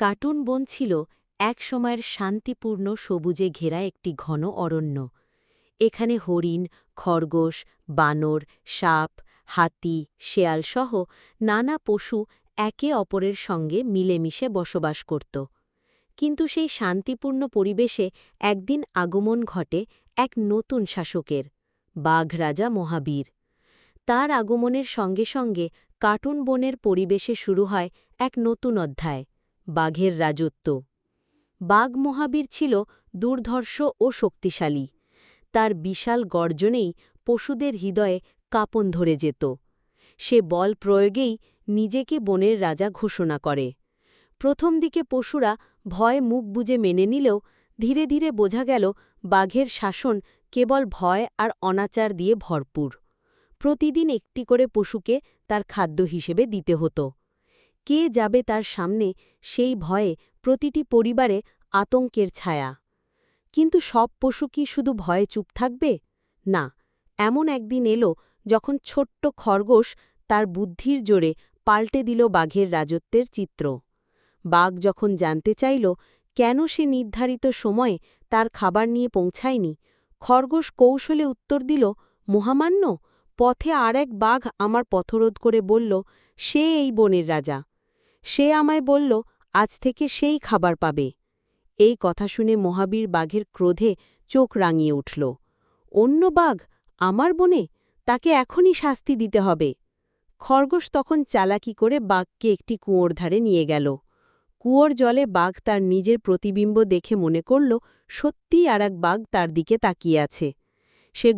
Cartoon বন ছিল এক সময়ের শান্তিপূর্ণ সবুজে ঘেরা একটি ঘন অরণ্য। এখানে হরিণ, খরগোশ, বানর, সাপ, হাতি শেয়ালসহ নানা পশু একে অপরের সঙ্গে মিলেমিশে বসবাস করত। কিন্তু সেই শান্তিপূর্ণ পরিবেশে একদিন আগমন ঘটে এক নতুন শাসকের বাঘ রাজা মহাবীর। তার আগমনের সঙ্গে সঙ্গে কার্টুন বনের পরিবেশে শুরু হয় এক নতুন অধ্যায়। বাঘের রাজত্ব। বাঘ মহাবীর ছিল দুর্ধর্ষ ও শক্তিশালী। তার বিশাল গর্জনেই পশুদের হৃদয়ে কাঁপন ধরে যেত। সে বল প্রয়োগেই নিজেকে বনের রাজা ঘোষণা করে। প্রথম দিকে পশুরা ভয় মুখ বুজে মেনে নিলেও ধীরে ধীরে বোঝা গেল বাঘের শাসন কেবল ভয় আর অনাচার দিয়ে ভরপুর। প্রতিদিন একটি করে পশুকে তার খাদ্য হিসেবে দিতে হতো। কে যাবে তার সামনে সেই ভয়ে প্রতিটি পরিবারে আতঙ্কের ছায়া। কিন্তু সব পশু কি শুধু ভয়ে চুপ থাকবে? না, এমন একদিন এলো যখন ছোট্ট খরগোশ তার বুদ্ধির জোরে পাল্টে দিল বাঘের রাজত্বের চিত্র। বাঘ যখন জানতে চাইল, কেন সে নির্ধারিত সময়ে তার খাবার নিয়ে পৌঁছায়নি, খরগোশ কৌশলে উত্তর দিল, মহামান্য, পথে আর এক বাঘ আমার পথরোধ করে বলল, সে এই বনের রাজা। সে আমায় বলল, আজ থেকে সেই খাবার পাবে। এই কথা শুনে মহাবীর বাঘের ক্রোধে চোখ রাঙিয়ে উঠল। অন্য বাঘ, আমার বনে? তাকে এখনই শাস্তি দিতে হবে। খরগোশ তখন চালাকি করে বাঘকে একটি কুঁয়োর ধারে নিয়ে গেল। কুয়োর জলে বাঘ তার নিজের প্রতিবিম্ব দেখে মনে করল, সত্যিই আর এক বাঘ তার দিকে তাকিয়ে আছে। সে